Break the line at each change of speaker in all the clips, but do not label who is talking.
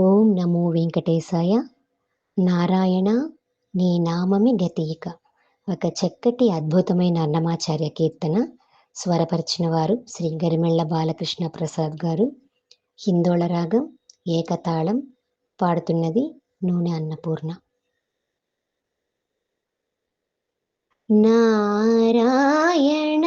ఓం నమో వెంకటేశాయ. నారాయణ నీ నామమి గతీక. ఒక చక్కటి అద్భుతమైన అన్నమాచార్య కీర్తన స్వరపరిచిన వారు శ్రీ గరిమెళ్ళ బాలకృష్ణ ప్రసాద్ గారు. హిందోళ రాగం ఏకతాళం పాడుతున్నది నూనె అన్నపూర్ణ. నారాయణ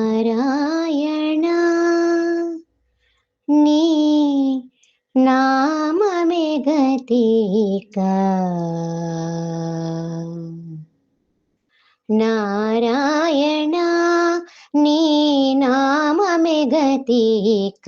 మమే గతిక నారాయణ నీ నామమే గతిక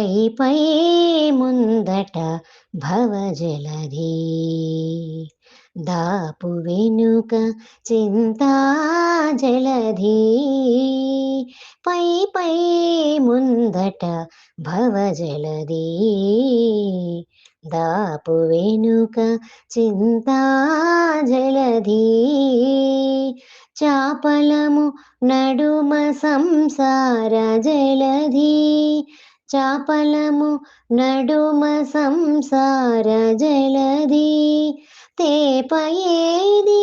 పై పై ముందట భవజలధి దాపు వెనుక చింతాజలధి పై పై ముందట భవజలధి దాపు వెనుక చింతాజలధి చాపలము నడుమ సంసార జలధి. చాపలము నడుమ సంసార జలది. తేపయేది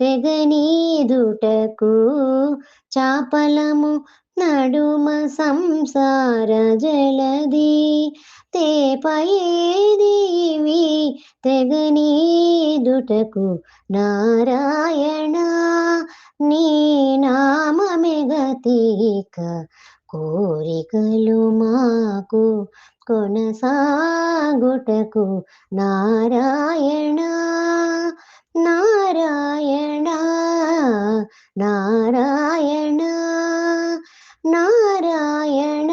తెగనీదుటకు. చాపలము నడుమ సంసార జలది. తేపయేదివి తెగనీదుటకు. నారాయణ నీ నామమే గతిక కోరికలు మాకు కొనసాగుటకు నారాయణ నారాయణ నారాయణ నారాయణ.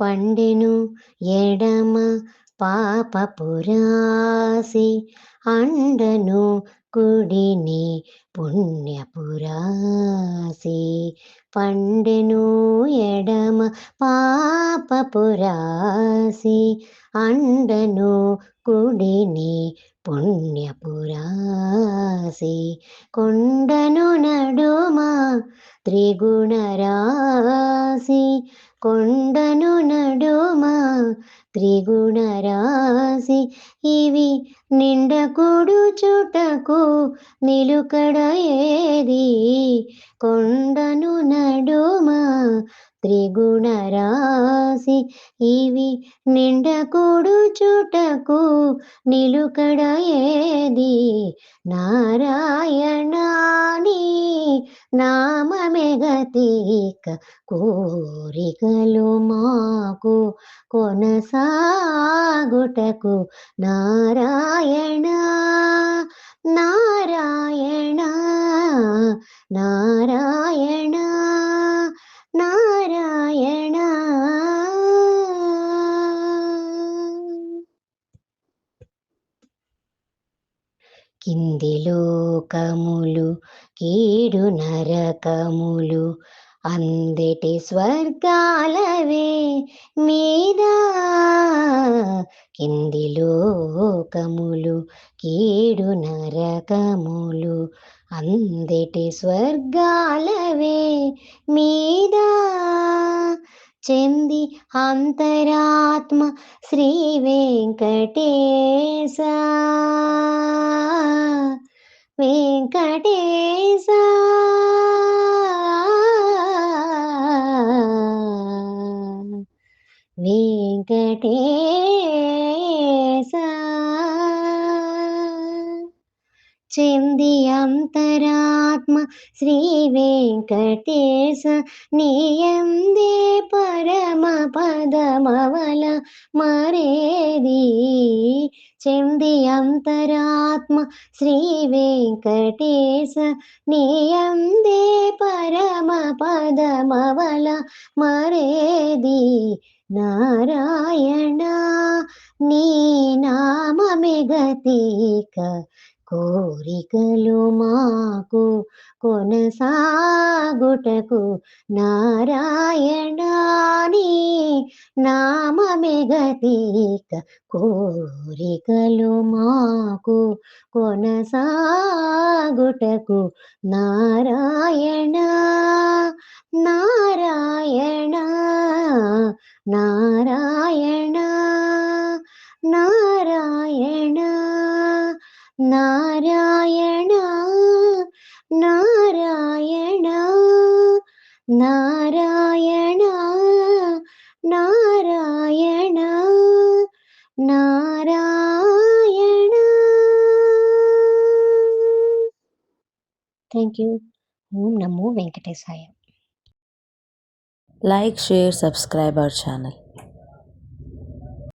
పండెను ఎడమ పాపపురాసి అండను కుడిని పుణ్యపురాసి పండెను ఎడమ పాపపురాసి అండను కుడిని పుణ్యపురాసి కొండను నడుమ త్రిగుణరాసి కొండను నడుమ త్రిగుణరాశి ఇవి నిండకుడు చుటకు నిలుకడ ఏది కొండను నడుమ త్రిగుణరాశి. ఇవి నిండకుడు చుటకు నిలుకడ ఏది నారాయణాని నామమే కోరికలు మాకు కొనసాగుటకు. నారాయణ నారాయణ నారాయణ నారాయణ కింది లోకములు కీడు నరకములు. అందటి స్వర్గాలవే మీద. కింది లోకములు కీడు నరకములు. అందటి స్వర్గాలవే మీద. చెంది అంతరాత్మ శ్రీ వెంకటేశ. వెంకటే చెంది అంతరాత్మ శ్రీ వెంకటేశ నీయందే పరమ పదమవల మరేది చెంది అంతరాత్మ శ్రీ వెంకటేశ నీయందే పరమ పదమవల మరేది నారాయణ నీ నామమిగతీక కోరికలు మాకు కొనసాగుటకు నారాయణాని నామమిగతీక కోరికలు మాకు కొనసాగుటకు నారాయణ నారాయణ నారాయణ నా నారాయణ నారాయణ నారాయణ నారాయణ నారాయణ. థ్యాంక్ యూ ఓం నమో వెంకటేశాయ.
Like, share, subscribe our channel.